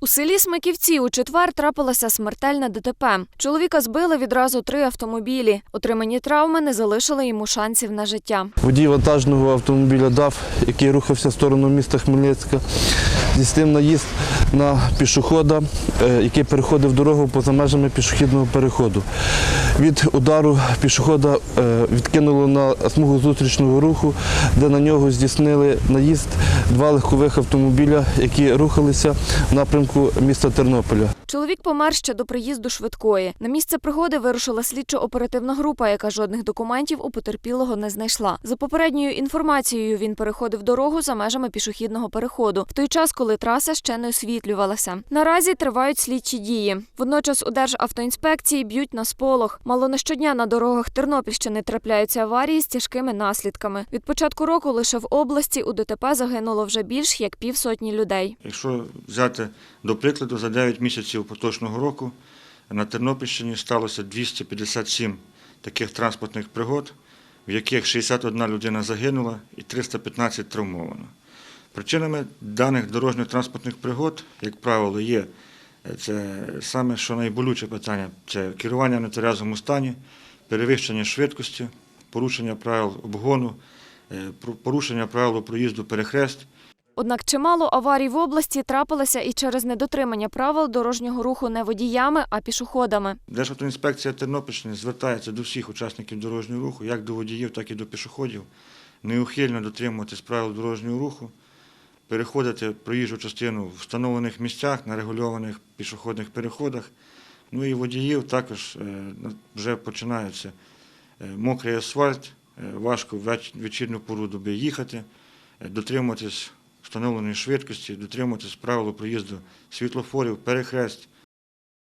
У селі Смаківці у четвер трапилася смертельна ДТП. Чоловіка збили відразу три автомобілі. Отримані травми не залишили йому шансів на життя. Водій вантажного автомобіля дав, який рухався в сторону міста Хмельницька, здійснив наїзд на пішохода, е, який переходив дорогу поза межами пішохідного переходу. Від удару пішохода е, відкинуло на смугу зустрічного руху, де на нього здійснили наїзд два легкових автомобіля, які рухалися в напрямку міста Тернополя. Чоловік помер ще до приїзду швидкої. На місце пригоди вирушила слідчо-оперативна група, яка жодних документів у потерпілого не знайшла. За попередньою інформацією, він переходив дорогу за межами пішохідного переходу в той час, коли траса ще не освітлювалася. Наразі тривають слідчі дії. Водночас у Державтоінспекції б'ють на сполох. Мало не щодня на дорогах Тернопільщини трапляються аварії з тяжкими наслідками. Від початку року лише в області у ДТП загинуло вже більш як півсотні людей. Якщо взяти до прикладу, за 9 місяців поточного року на Тернопільщині сталося 257 таких транспортних пригод, в яких 61 людина загинула і 315 травмовано. Причинами даних дорожньо-транспортних пригод, як правило, є е, це саме що найболюче питання це керування в нетверезому стані, перевищення швидкості, порушення правил обгону, е, порушення правил проїзду перехрест. Однак чимало аварій в області трапилося і через недотримання правил дорожнього руху не водіями, а пішоходами. Державтоінспекція Тернопільщини звертається до всіх учасників дорожнього руху, як до водіїв, так і до пішоходів, неухильно дотримуватись правил дорожнього руху, переходити проїжджу частину в встановлених місцях на регульованих пішохідних переходах. Ну і водіїв також е, вже починається е, мокрий асфальт, е, важко в вечірню пору доби їхати, дотримуватись встановленої швидкості, дотримуватись правил проїзду світлофорів, перехрест.